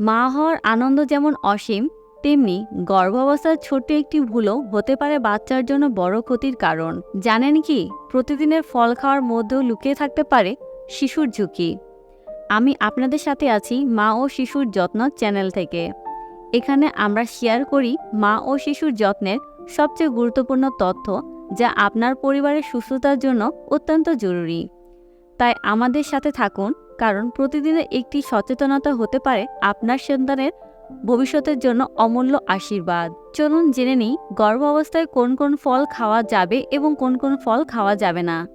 মা হওয়ার আনন্দ যেমন অসীম, তেমনি গর্ভাবস্থার ছোট্ট একটি ভুলও হতে পারে বাচ্চার জন্য বড় ক্ষতির কারণ। জানেন কি? প্রতিদিনের ফল খাওয়ার মধ্যেও লুকিয়ে থাকতে পারে শিশুর ঝুঁকি। আমি আপনাদের সাথে আছি মা ও শিশুর যত্ন চ্যানেল থেকে। এখানে আমরা শেয়ার করি মা ও শিশুর যত্নের সবচেয়ে গুরুত্বপূর্ণ তথ্য যা আপনার পরিবারের সুস্থতার জন্য অত্যন্ত জরুরি। তাই আমাদের সাথে থাকুন কারণ প্রতিদিনের একটি সচেতনতা হতে পারে আপনার সন্তানের ভবিষ্যতের জন্য অমূল্য আশীর্বাদ। চলুন জেনে নিই, গর্ভ অবস্থায় কোন কোন ফল খাওয়া যাবে এবং কোন কোন ফল খাওয়া যাবে না।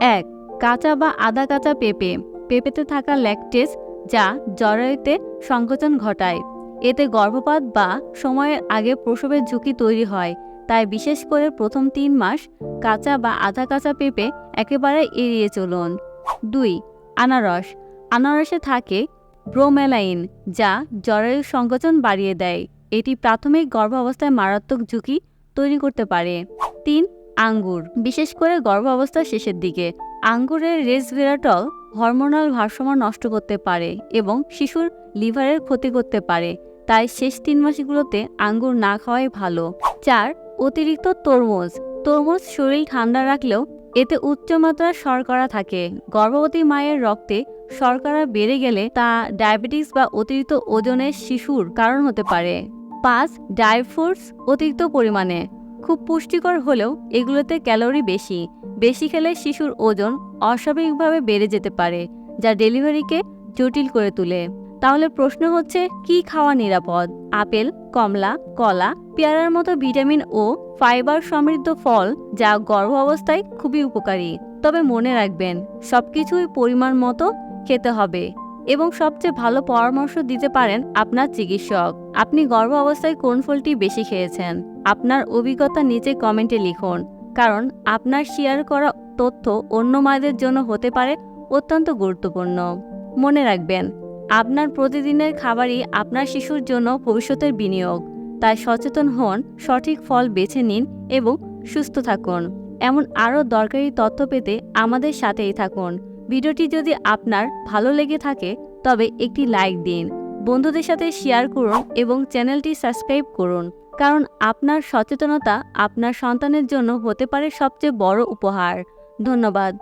এক, কাঁচা বা আধা কাঁচা পেঁপে। পেঁপেতে থাকা ল্যাকটেস যা জরায়ুতে সংকোচন ঘটায়। এতে গর্ভপাত বা সময়ের আগে প্রসবের ঝুঁকি তৈরি হয়। তাই বিশেষ করে প্রথম তিন মাস কাঁচা বা আধা কাঁচা পেঁপে একেবারে এড়িয়ে চলুন। দুই, আনারস। আনারসে থাকে ব্রোমেলাইন, যা জরায়ু সংকোচন বাড়িয়ে দেয়। এটি প্রাথমিক গর্ভাবস্থায় মারাত্মক ঝুঁকি তৈরি করতে পারে। তিন, আঙ্গুর। বিশেষ করে গর্ভাবস্থার শেষের দিকে আঙ্গুরের রেসভেরাটল হরমোনাল ভারসাম্য নষ্ট করতে পারে এবং শিশুর লিভারের ক্ষতি করতে পারে, তাই শেষ তিন মাসগুলোতে আঙ্গুর না খাওয়াই ভালো। চার, অতিরিক্ত তরমুজ। তরমুজ শরীর ঠান্ডা রাখলেও এতে উচ্চমাত্রার শর্করা থাকে। গর্ভবতী মায়ের রক্তে শর্করা বেড়ে গেলে তা ডায়াবেটিস বা অতিরিক্ত ওজনের শিশুর কারণ হতে পারে। পাঁচ ড্রাই অতিরিক্ত পরিমাণে। খুব পুষ্টিকর হলেও এগুলোতে ক্যালোরি বেশি। বেশি খেলে শিশুর ওজন অস্বাভাবিকভাবে বেড়ে যেতে পারে, যা ডেলিভারিকে জটিল করে তোলে। তাহলে প্রশ্ন হচ্ছে, কি খাওয়া নিরাপদ? আপেল, কমলা, কলা, পেয়ারার মতো ভিটামিন ও ফাইবার সমৃদ্ধ ফল যা গর্ভ অবস্থায় খুবই উপকারী। তবে মনে রাখবেন, সবকিছুই পরিমাণ মতো খেতে হবে এবং সবচেয়ে ভালো পরামর্শ দিতে পারেন আপনার চিকিৎসক। আপনি গর্ভ অবস্থায় কোন ফলটি বেশি খেয়েছেন? আপনার অভিজ্ঞতা নিচে কমেন্টে লিখুন, কারণ আপনার শেয়ার করা তথ্য অন্য মায়েদের জন্য হতে পারে অত্যন্ত গুরুত্বপূর্ণ। মনে রাখবেন আপনার প্রতিদিনের খাবারই আপনার শিশুর জন্য ভবিষ্যতের বিনিয়োগ। তাই সচেতন হন, সঠিক ফল বেছে নিন এবং সুস্থ থাকুন। এমন আরও দরকারি তথ্য পেতে আমাদের সাথেই থাকুন। ভিডিওটি যদি আপনার ভালো লেগে থাকে, তবে একটি লাইক দিন, বন্ধুদের সাথে শেয়ার করুন এবং চ্যানেলটি সাবস্ক্রাইব করুন, কারণ আপনার সচেতনতা আপনার সন্তানের জন্য হতে পারে সবচেয়ে বড় উপহার। ধন্যবাদ।